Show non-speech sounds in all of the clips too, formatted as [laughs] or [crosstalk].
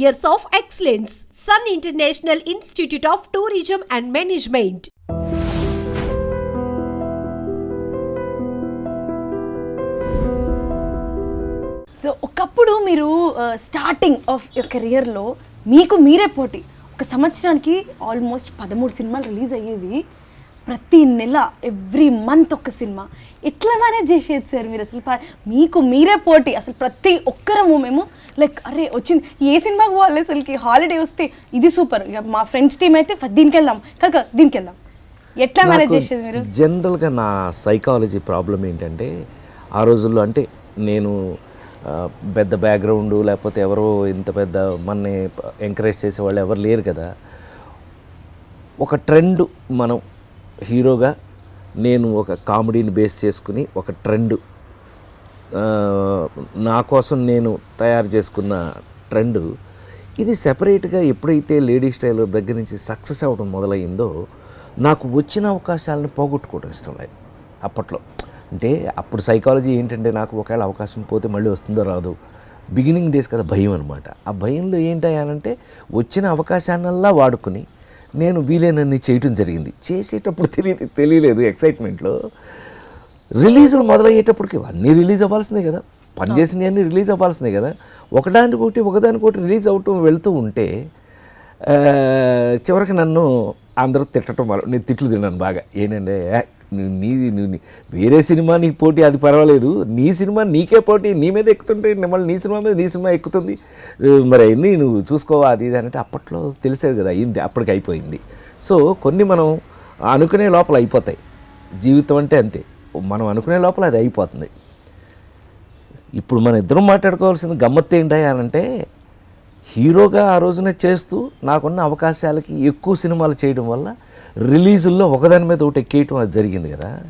Years of excellence Sun international institute of tourism and management so ఒకప్పుడు మీరు starting of your కెరియర్లో మీకు మీరే పోటీ. ఒక సంవత్సరానికి ఆల్మోస్ట్ పదమూడు సినిమాలు రిలీజ్ అయ్యేది ప్రతి నెల ఎవ్రీ మంత్ ఒక సినిమా. ఎట్లా మేనేజ్ చేసేది సార్ మీరు అసలు? మీకు మీరే పోటీ. అసలు ప్రతి ఒక్కరము మేము లైక్ అరే వచ్చింది. ఏ సినిమాకి పోవాలి అసలుకి? హాలిడే వస్తే ఇది సూపర్ ఇక మా ఫ్రెండ్స్ టీం అయితే "ఫ- దీనికి వెళ్దాం కాక దీనికి వెళ్దాం ఎట్లా మేనేజ్ చేసేది మీరు? జనరల్గా నా సైకాలజీ ప్రాబ్లం ఏంటంటే ఆ రోజుల్లో అంటే నేను పెద్ద బ్యాక్గ్రౌండ్ లేకపోతే ఎవరో ఇంత పెద్ద మనని ఎంకరేజ్ చేసేవాళ్ళు ఎవరు లేరు కదా. ఒక ట్రెండ్ మనం హీరోగా నేను ఒక కామెడీని బేస్ చేసుకుని ఒక ట్రెండ్ నా కోసం నేను తయారు చేసుకున్న ట్రెండ్. ఇది సెపరేట్గా ఎప్పుడైతే లేడీ స్టైల్ దగ్గర నుంచి సక్సెస్ అవ్వడం మొదలైందో నాకు వచ్చిన అవకాశాలను పోగొట్టుకోవడం ఇష్టం లేదు అప్పట్లో. అంటే అప్పుడు సైకాలజీ ఏంటంటే నాకు ఒకవేళ అవకాశం పోతే మళ్ళీ వస్తుందో రాదు. బిగినింగ్ డేస్ కదా భయం అనమాట ఆ భయంలో ఏంటయ్యానంటే వచ్చిన అవకాశాన్నల్లా వాడుకుని నేను వీలైనన్ని చేయటం జరిగింది. చేసేటప్పుడు తెలియ తెలియలేదు ఎక్సైట్మెంట్లో. రిలీజులు మొదలయ్యేటప్పటికి అన్నీ రిలీజ్ అవ్వాల్సిందే కదా. పనిచేసినవి అన్నీ రిలీజ్ అవ్వాల్సిందే కదా. ఒకదానికొకటి ఒకదానికొకటి రిలీజ్ అవటం వెళ్తూ ఉంటే చివరికి నన్ను అందరూ తిట్టడం వల్ల నేను తిట్లు తిన్నాను బాగా. ఏంటంటే నీది నీ- నీ- వేరే సినిమా నీకు పోటీ అది పర్వాలేదు. నీ సినిమా నీకే పోటీ నీ మీద ఎక్కుతుంటే మళ్ళీ నీ సినిమా మీద నీ సినిమా ఎక్కుతుంది. మరి అన్నీ నువ్వు చూసుకోవా అది ఇది అంటే అప్పట్లో తెలిసేది కదా అయింది అప్పటికి అయిపోయింది. సో కొన్ని మనం అనుకునే లోపల అయిపోతాయి. జీవితం అంటే అంతే. మనం అనుకునే లోపల అది అయిపోతుంది. ఇప్పుడు మన ఇద్దరం మాట్లాడుకోవాల్సిన గమ్మత్తు ఏంటి అని అంటే హీరోగా ఆ రోజున చేస్తూ నాకున్న అవకాశాలకి ఎక్కువ సినిమాలు చేయడం వల్ల రిలీజుల్లో ఒకదాని మీద ఒకటి ఎక్కేయటం అది జరిగింది కదా.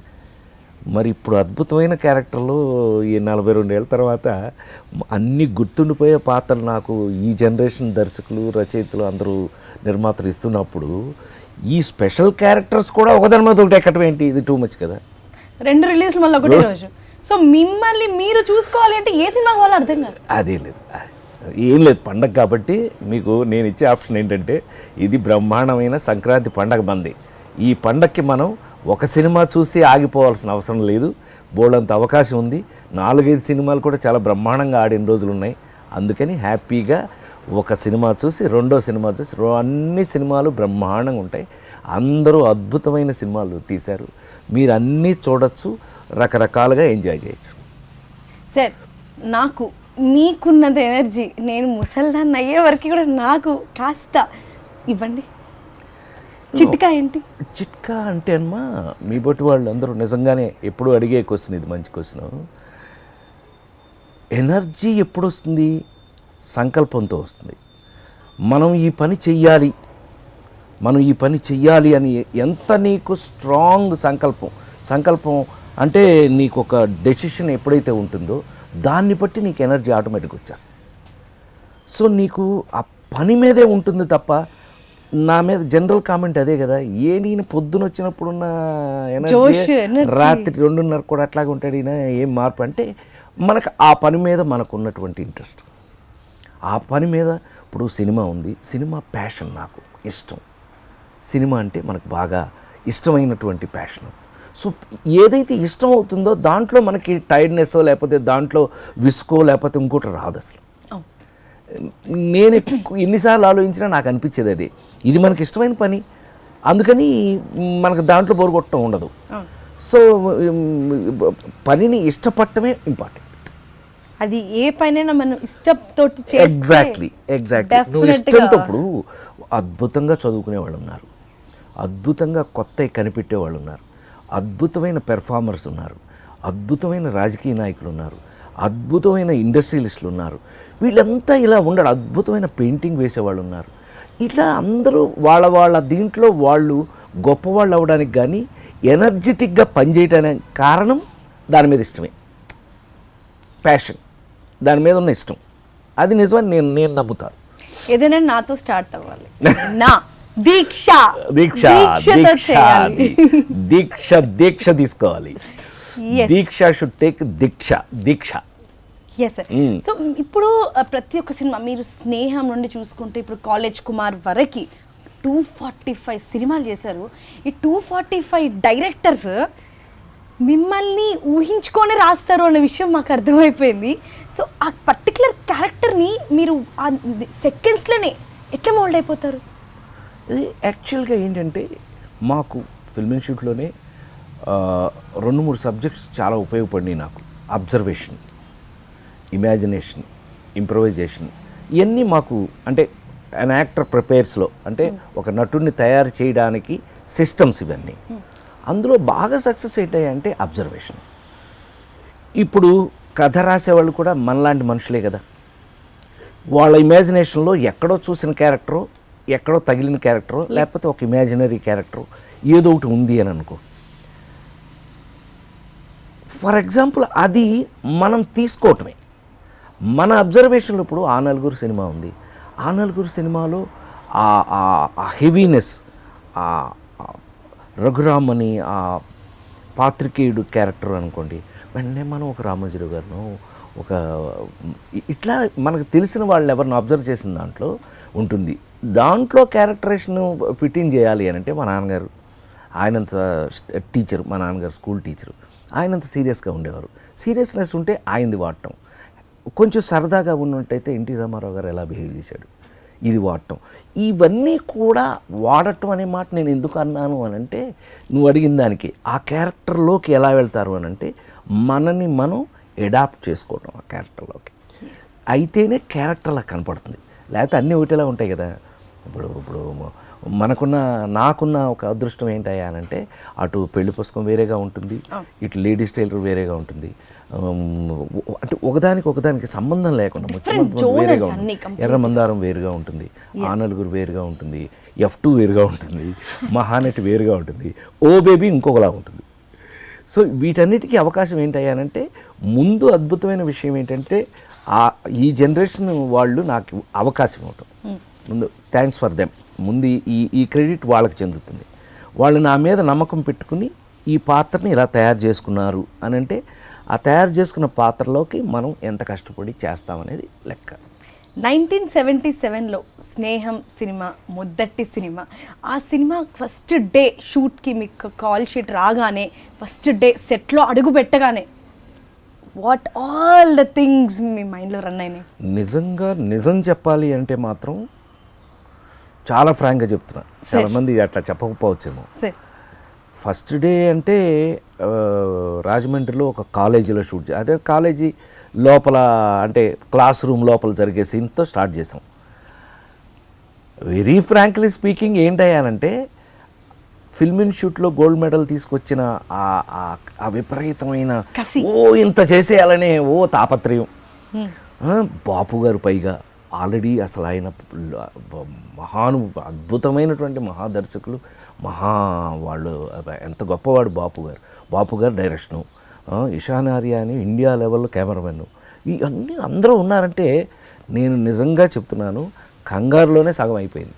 మరి ఇప్పుడు అద్భుతమైన క్యారెక్టర్లు ఈ నలభై రెండేళ్ళ తర్వాత అన్ని గుర్తుండిపోయే పాత్రలు నాకు ఈ జనరేషన్ దర్శకులు రచయితలు అందరూ నిర్మాతలు ఇస్తున్నప్పుడు ఈ స్పెషల్ క్యారెక్టర్స్ కూడా ఒకదాని మీద ఒకటి ఎక్కడం ఏంటి? ఇది టూ మచ్ కదా. రెండు రిలీజ్లు మళ్ళీ ఒకటే రోజు. సో మిమ్మల్ని మీరు చూసుకోవాలి అంటే ఏ సినిమాకి పోవాలో అర్థం కాదు. అదే లేదు. ఏం లేదు పండగ కాబట్టి మీకు నేను ఇచ్చే ఆప్షన్ ఏంటంటే ఇది బ్రహ్మాండమైన సంక్రాంతి పండగ మంది. ఈ పండగకి మనం ఒక సినిమా చూసి ఆగిపోవాల్సిన అవసరం లేదు. బోల్డంత అవకాశం ఉంది. నాలుగైదు సినిమాలు కూడా చాలా బ్రహ్మాండంగా ఆడిన రోజులు ఉన్నాయి. అందుకని హ్యాపీగా ఒక సినిమా చూసి రెండో సినిమా చూసి రో- అన్ని సినిమాలు బ్రహ్మాండంగా ఉంటాయి. అందరూ అద్భుతమైన సినిమాలు తీశారు. మీరు అన్నీ చూడొచ్చు రకరకాలుగా ఎంజాయ్ చేయొచ్చు. సార్ నాకు మీకున్నంత ఎనర్జీ నేను ముసల్దాన్ని అయ్యే వరకు కూడా నాకు కాస్త ఇవ్వండి. చిట్కా ఏంటి? చిట్కా అంటే అమ్మా మీ బట్టి వాళ్ళు అందరూ నిజంగానే ఎప్పుడు అడిగే క్వశ్చన్ ఇది మంచి క్వశ్చన్ ఎనర్జీ ఎప్పుడు వస్తుంది సంకల్పంతో వస్తుంది. మనం ఈ పని చెయ్యాలి. మనం ఈ పని చెయ్యాలి అని ఎంత నీకు స్ట్రాంగ్ సంకల్పం? సంకల్పం అంటే నీకు ఒక డెసిషన్ ఎప్పుడైతే ఉంటుందో దాన్ని బట్టి నీకు ఎనర్జీ ఆటోమేటిక్ వచ్చేస్తుంది. సో నీకు ఆ పని మీదే ఉంటుంది తప్ప నా మీద జనరల్ కామెంట్ అదే కదా ఏ నేను పొద్దున వచ్చినప్పుడున్న ఎనర్జీ. రాత్రి రెండున్నర కూడా అట్లాగే ఉంటాడు ఈయన ఏం మార్పు? అంటే మనకు ఆ పని మీద మనకు ఉన్నటువంటి ఇంట్రెస్ట్. ఆ పని మీద ఇప్పుడు సినిమా ఉంది సినిమా ప్యాషన్ నాకు ఇష్టం. సినిమా అంటే మనకు బాగా ఇష్టమైనటువంటి ప్యాషన్. సో ఏదైతే ఇష్టం అవుతుందో దాంట్లో మనకి టైర్డ్నెస్ లేకపోతే దాంట్లో విసుకో లేకపోతే ఇంకోటి రాదు అసలు. నేను ఎన్నిసార్లు ఆలోచించినా నాకు అనిపించేది అది. ఇది మనకి ఇష్టమైన పని. అందుకని మనకు దాంట్లో బోరు కొట్టడం ఉండదు. సో పనిని ఇష్టపడటమే ఇంపార్టెంట్ అది ఏ పనైనా మనం ఇష్టంతో ఎగ్జాక్ట్లీ ఎగ్జాక్ట్లీ నువ్వు ఇష్టంతో ఇప్పుడు అద్భుతంగా చదువుకునే వాళ్ళు ఉన్నారు. అద్భుతంగా కొత్త కనిపెట్టే వాళ్ళు ఉన్నారు. అద్భుతమైన పెర్ఫార్మర్స్ ఉన్నారు. అద్భుతమైన రాజకీయ నాయకులు ఉన్నారు. అద్భుతమైన ఇండస్ట్రియలిస్టులు ఉన్నారు. వీళ్ళంతా ఇలా ఉండడు అద్భుతమైన పెయింటింగ్ వేసేవాళ్ళు ఉన్నారు. ఇట్లా అందరూ వాళ్ళ వాళ్ళ దీంట్లో వాళ్ళు గొప్పవాళ్ళు అవ్వడానికి కానీ ఎనర్జెటిక్గా పనిచేయడానికి కారణం దాని మీద ఇష్టమే. ప్యాషన్ దాని మీద ఉన్న ఇష్టం. అది నిజమని నేను నేను నమ్ముతాను ఏదైనా నాతో స్టార్ట్ అవ్వాలి. [laughs] నా. దీక్ష. దీక్ష దీక్ష దీక్ష దీక్ష తీసుకోవాలి. దీక్ష షుడ్ టేక్ దీక్ష దీక్ష. సో ఇప్పుడు uh, ప్రతి ఒక్క సినిమా మీరు స్నేహం నుండి చూసుకుంటే ఇప్పుడు కాలేజ్ కుమార్ వరకు టూ ఫార్టీ ఫైవ్ సినిమాలు చేశారు. ఈ టూ ఫార్టీ ఫైవ్ డైరెక్టర్స్ మిమ్మల్ని ఊహించుకొని రాస్తారు అన్న విషయం మాకు అర్థమైపోయింది. సో ఆ పర్టికులర్ క్యారెక్టర్ని మీరు ఆ సెకండ్స్లోనే ఎట్లా మోల్డ్ అయిపోతారు? ఇది యాక్చువల్గా ఏంటంటే మాకు ఫిల్మ్ ఇన్స్టిట్యూట్లోనే రెండు మూడు సబ్జెక్ట్స్ చాలా ఉపయోగపడినాయి నాకు. అబ్జర్వేషన్ ఇమాజినేషన్ ఇంప్రవైజేషన్ ఇవన్నీ మాకు అంటే అన్ యాక్టర్ ప్రిపేర్స్లో అంటే ఒక నటుడిని తయారు చేయడానికి సిస్టమ్స్ ఇవన్నీ. అందులో బాగా సక్సెస్ ఏంటంటే అబ్జర్వేషన్. ఇప్పుడు కథ రాసేవాళ్ళు కూడా మనలాంటి మనుషులే కదా. వాళ్ళ ఇమాజినేషన్లో ఎక్కడో చూసిన క్యారెక్టరు ఎక్కడో తగిలిన క్యారెక్టరు లేకపోతే ఒక ఇమాజినరీ క్యారెక్టరు ఏదో ఒకటి ఉంది అని అనుకో. ఫర్ ఎగ్జాంపుల్ అది మనం తీసుకోవటమే. మన అబ్జర్వేషన్లో ఇప్పుడు ఆ నలుగురు సినిమా ఉంది. ఆ నలుగురు సినిమాలో ఆ- హెవీనెస్ ఆ రఘురామ్ అని ఆ పాత్రికేయుడు క్యారెక్టర్ అనుకోండి వెంటనే మనం ఒక రామోజీరావు గారిను ఒక ఇట్లా మనకు తెలిసిన వాళ్ళు ఎవరిని అబ్జర్వ్ చేసిన దాంట్లో ఉంటుంది. దాంట్లో క్యారెక్టరేషన్ ఫిట్టింగ్ చేయాలి అని అంటే మా నాన్నగారు. ఆయనంత టీచర్ మా నాన్నగారు స్కూల్ టీచరు. ఆయనంత సీరియస్గా ఉండేవారు. సీరియస్నెస్ ఉంటే ఆయనది వాడటం. కొంచెం సరదాగా ఉన్నట్టయితే ఎన్టీ రామారావు గారు ఎలా బిహేవ్ చేశాడు? ఇది వాడటం. ఇవన్నీ కూడా వాడటం అనే మాట నేను ఎందుకు అన్నాను అని అంటే నువ్వు అడిగిన దానికి ఆ క్యారెక్టర్లోకి ఎలా వెళ్తారు అని అంటే మనని మనం ఎడాప్ట్ చేసుకోవటం ఆ క్యారెక్టర్లోకి. అయితేనే క్యారెక్టర్లా కనపడుతుంది. లేకపోతే అన్నీ ఒకటేలా ఉంటాయి కదా. ఇప్పుడు ఇప్పుడు మనకున్న నాకున్న ఒక అదృష్టం ఏంటయ్యా అంటే అటు పెళ్ళి పుస్తకం వేరేగా ఉంటుంది ఇటు లేడీస్ టైలర్ వేరేగా ఉంటుంది. అంటే ఒకదానికి ఒకదానికి సంబంధం లేకుండా ముఖ్యమంత్రి వేరేగా ఉంటుంది. ఎర్ర మందారం వేరుగా ఉంటుంది ఆ నలుగురు వేరుగా ఉంటుంది ఎఫ్ టూ వేరుగా ఉంటుంది మహానటి వేరుగా ఉంటుంది ఓ బేబీ ఇంకొకలా ఉంటుంది. సో వీటన్నిటికీ అవకాశం ఏంటయ్యానంటే ముందు అద్భుతమైన విషయం ఏంటంటే ఆ ఈ జనరేషన్ వాళ్ళు నాకు అవకాశం ఇవ్వటం. ముందు థ్యాంక్స్ ఫర్ దెమ్ ముందు ఈ ఈ క్రెడిట్ వాళ్ళకి చెందుతుంది. వాళ్ళు నా మీద నమ్మకం పెట్టుకుని ఈ పాత్రని ఇలా తయారు చేసుకున్నారు అని అంటే ఆ తయారు చేసుకున్న పాత్రలోకి మనం ఎంత కష్టపడి చేస్తామనేది లెక్క. నైన్టీన్ సెవెంటీ సెవెన్లో స్నేహం సినిమా మొదటి సినిమా. ఆ సినిమా ఫస్ట్ డే షూట్కి మీకు కాల్ షీట్ రాగానే ఫస్ట్ డే సెట్లో అడుగు పెట్టగానే వాట్ ఆల్ ద థింగ్స్ మీ మైండ్లో రన్ అయినాయి? నిజంగా నిజం చెప్పాలి అంటే మాత్రం చాలా ఫ్రాంక్గా చెప్తున్నా. చాలామంది అట్లా చెప్పకపోవచ్చేమో. ఫస్ట్ డే అంటే రాజమండ్రిలో ఒక కాలేజీలో షూట్ అదే కాలేజీ లోపల అంటే క్లాస్ రూమ్ లోపల జరిగే సీన్తో స్టార్ట్ చేసాం. వెరీ ఫ్రాంక్లీ స్పీకింగ్ ఏంటయ్యానంటే ఫిల్మ్ ఇన్స్టిట్యూట్లో గోల్డ్ మెడల్ తీసుకొచ్చిన ఆ విపరీతమైన. ఓ ఇంత చేసేయాలనే ఓ తాపత్రయం. బాపు గారు పైగా ఆల్రెడీ అసలు ఆయన మహాను అద్భుతమైనటువంటి మహాదర్శకులు. మహా వాళ్ళు ఎంత గొప్పవాడు బాపు గారు. బాపు గారు డైరెక్షను ఇషానార్య ఇషాన్ అని ఇండియా లెవెల్లో కెమెరామెన్ ఇవన్నీ అందరూ ఉన్నారంటే నేను నిజంగా చెప్తున్నాను కంగారులోనే సగం అయిపోయింది.